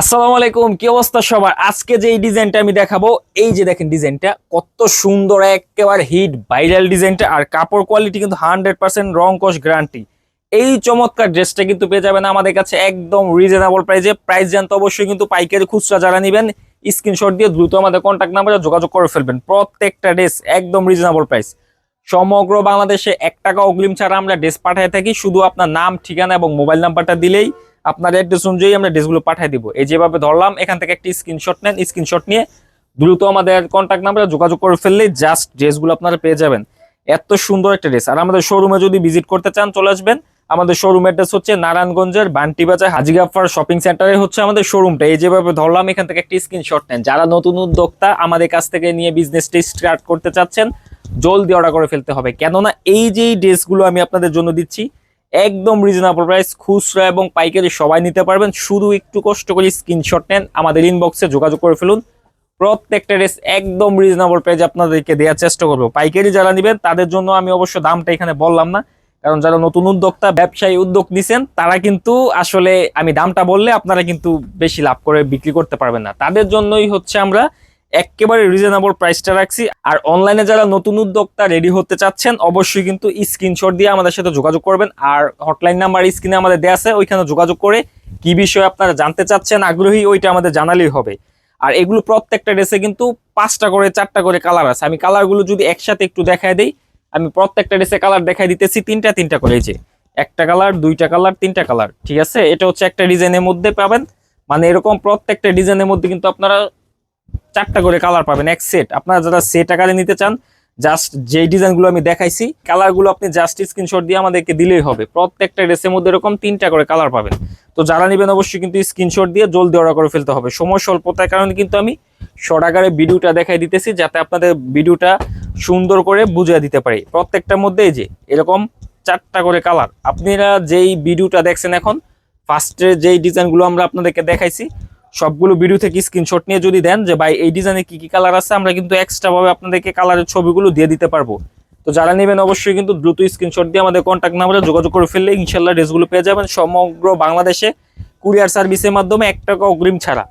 আসসালামু আলাইকুম, কি অবস্থা সবার? আজকে যে এই ডিজাইনটা আমি দেখাবো, এই যে দেখেন ডিজাইনটা, কত সুন্দর একেবারে হিট ভাইরাল ডিজাইনটা, আর কাপড় কোয়ালিটি কিন্তু হান্ড্রেড পার্সেন্ট রং কস গ্যারান্টি। এই চমৎকার ড্রেসটা কিন্তু পেয়ে যাবেন আমাদের কাছে একদম রিজনেবল প্রাইসে প্রাইস জানতে অবশ্যই কিন্তু পাইকারি খুচরা যারা নেবেন স্ক্রিনশট দিয়ে দ্রুত আমাদের কন্ট্যাক্ট নাম্বারে যোগাযোগ করে ফেলবেন। প্রত্যেকটা ড্রেস একদম রিজনেবল প্রাইস সমগ্র বাংলাদেশে এক টাকা অগ্রিম ছাড়া আমরা ড্রেস পাঠিয়ে থাকি, শুধু আপনার নাম, ঠিকানা এবং মোবাইল নাম্বারটা দিলেই। আপনার অ্যাড্রেস অনুযায়ী আমরা ড্রেসগুলো পাঠিয়ে দিব। এই যেভাবে ধরলাম, এখান থেকে একটি স্ক্রিনশট নেন। স্ক্রিনশট নিয়ে দ্রুত আমাদের কন্ট্যাক্ট নাম্বারে যোগাযোগ করে ফেললে জাস্ট ড্রেসগুলো আপনারা পেয়ে যাবেন। এত সুন্দর একটা ড্রেস আর আমাদের শোরুমে যদি ভিজিট করতে চান, চলে আসবেন। আমাদের শোরুম অ্যাড্রেস হচ্ছে নারায়ণগঞ্জের বান্টি বাজার হাজি গাফার শপিং সেন্টারে হচ্ছে আমাদের শোরুমটা এই যেভাবে ধরলাম, এখান থেকে একটি স্ক্রিনশট নেন। যারা নতুন উদ্যোক্তা, আমাদের কাছ থেকে নিয়ে বিজনেসটি স্টার্ট করতে চাচ্ছেন, জলদি অর্ডার করে ফেলতে হবে। কেননা এই যে ড্রেসগুলো আমি আপনাদের জন্য দিচ্ছি একদম রিজনেবল প্রাইস খুচরা এবং পাইকারি সবাই নিতে পারবেন। শুধু একটু কষ্ট করে স্ক্রিনশট নেন, আমাদের ইনবক্সে যোগাযোগ করে ফেলুন। প্রত্যেকটা ড্রেস একদম রিজনেবল প্রাইস আপনাদেরকে দেওয়ার চেষ্টা করব। পাইকারি যারা নেবেন, তাদের জন্য আমি অবশ্য দামটা এখানে বললাম না। কারণ যারা নতুন উদ্যোক্তা, ব্যবসায়ী উদ্যোগ নিছেন, তারা কিন্তু আসলে আমি দামটা বললে আপনারা কিন্তু বেশি লাভ করে বিক্রি করতে পারবেন না। তাদের জন্যই হচ্ছে আমরা একেবারে রিজনেবল প্রাইসটা রাখছি। আর অনলাইনে যারা নতুন উদ্যোক্তা রেডি হতে চাচ্ছেন, অবশ্যই কিন্তু স্ক্রিনশট দিয়ে আমাদের সাথে যোগাযোগ করবেন। আর হটলাইন নাম্বার স্ক্রিনে আমাদের দেওয়া আছে, ওইখানে যোগাযোগ করে কি বিষয়ে আপনারা জানতে চাচ্ছেন, আগ্রহী, ওইটা আমাদের জানালেই হবে। আর এগুলো প্রত্যেকটা ড্রেসে কিন্তু পাঁচটা করে, চারটা করে কালার আছে। আমি কালারগুলো যদি একসাথে একটু দেখায় দিই, আমি প্রত্যেকটা ড্রেসে কালার দেখাই দিতেছি, তিনটা তিনটা করে যে। একটা কালার দুইটা কালার তিনটা কালার ঠিক আছে? এটা হচ্ছে একটা ডিজাইনের মধ্যে পাবেন। মানে এরকম প্রত্যেকটা ডিজাইনের মধ্যে কিন্তু আপনারা চারটা করে কালার পাবেন, এক সেট আপনারা যারা সেট আকারে নিতে চান জাস্ট যে ডিজাইনগুলো আমি দেখাইছি কালারগুলো আপনি জাস্ট স্ক্রিনশট দিয়ে আমাদেরকে দিলেই হবে। প্রত্যেকটা ড্রেসের মধ্যে এরকম তিনটা করে কালার পাবেন। তো যারা নেবেন অবশ্যই কিন্তু স্ক্রিনশট দিয়ে জলদি অর্ডার করে ফেলতে হবে। সময় স্বল্পতার কারণে কিন্তু আমি শর্ট আকারে ভিডিওটা দেখাই দিতেছি, যাতে আপনাদের ভিডিওটা সুন্দর করে বুঝিয়ে দিতে পারি। প্রত্যেকটার মধ্যে যে, এরকম চারটা করে কালার আপনারা যেই ভিডিওটা দেখছেন এখন ফার্স্টে যেই ডিজাইনগুলো আমরা আপনাদেরকে দেখাইছি সবগুলো ভিডিও থেকে স্ক্রিনশট নিয়ে যদি দেন যে, ভাই, এই ডিজাইনে কি কি কালার আছে? আমরা কিন্তু এক্সট্রা ভাবে আপনাদেরকে কালারের ছবিগুলো দিয়ে দিতে পারব। তো যারা নেবেন অবশ্যই কিন্তু দ্রুত স্ক্রিনশট দিয়ে আমাদের কন্ট্যাক্ট নাম্বারে যোগাযোগ করে ফেললে ইনশাল্লাহ ড্রেসগুলো পেয়ে যাবেন। সমগ্র বাংলাদেশে কুরিয়ার সার্ভিসের মাধ্যমে এক টাকা অগ্রিম ছাড়া।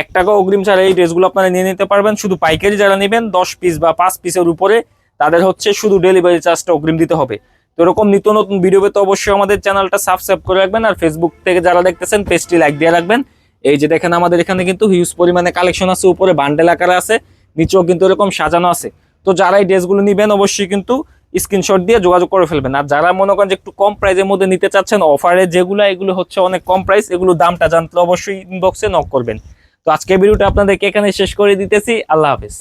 এক টাকা অগ্রিম ছাড়া এই ড্রেসগুলো আপনারা নিয়ে নিতে পারবেন। শুধু পাইকারি যারা নেবেন, দশ পিস বা পাঁচ পিসের উপরে, তাদের হচ্ছে শুধু ডেলিভারি চার্জটা অগ্রিম দিতে হবে। তো এরকম নিত্য নতুন ভিডিও পেতে অবশ্যই আমাদের চ্যানেলটা সাবস্ক্রাইব করে রাখবেন আর ফেসবুক থেকে যারা দেখতেছেন পেজটি লাইক দিয়ে রাখবেন। এই যে দেখেন আমাদের এখানে কিন্তু হিউজ পরিমাণে কালেকশন আছে, উপরে বান্ডেল আকারে আছে, নিচেও কিন্তু এরকম সাজানো আছে। তো যারা এই ড্রেসগুলো নেবেন, অবশ্যই কিন্তু স্ক্রিনশট দিয়ে যোগাযোগ করে ফেলবেন। আর যারা মনে করেন যে একটু কম প্রাইসের মধ্যে নিতে চাচ্ছেন অফারে যেগুলো, এগুলো হচ্ছে অনেক কম প্রাইস এগুলো দামটা জানতে অবশ্যই ইনবক্সে নক করবেন। তো আজকে ভিডিওটা আপনাদেরকে এখানে শেষ করে দিতেছি। আল্লাহ হাফেজ।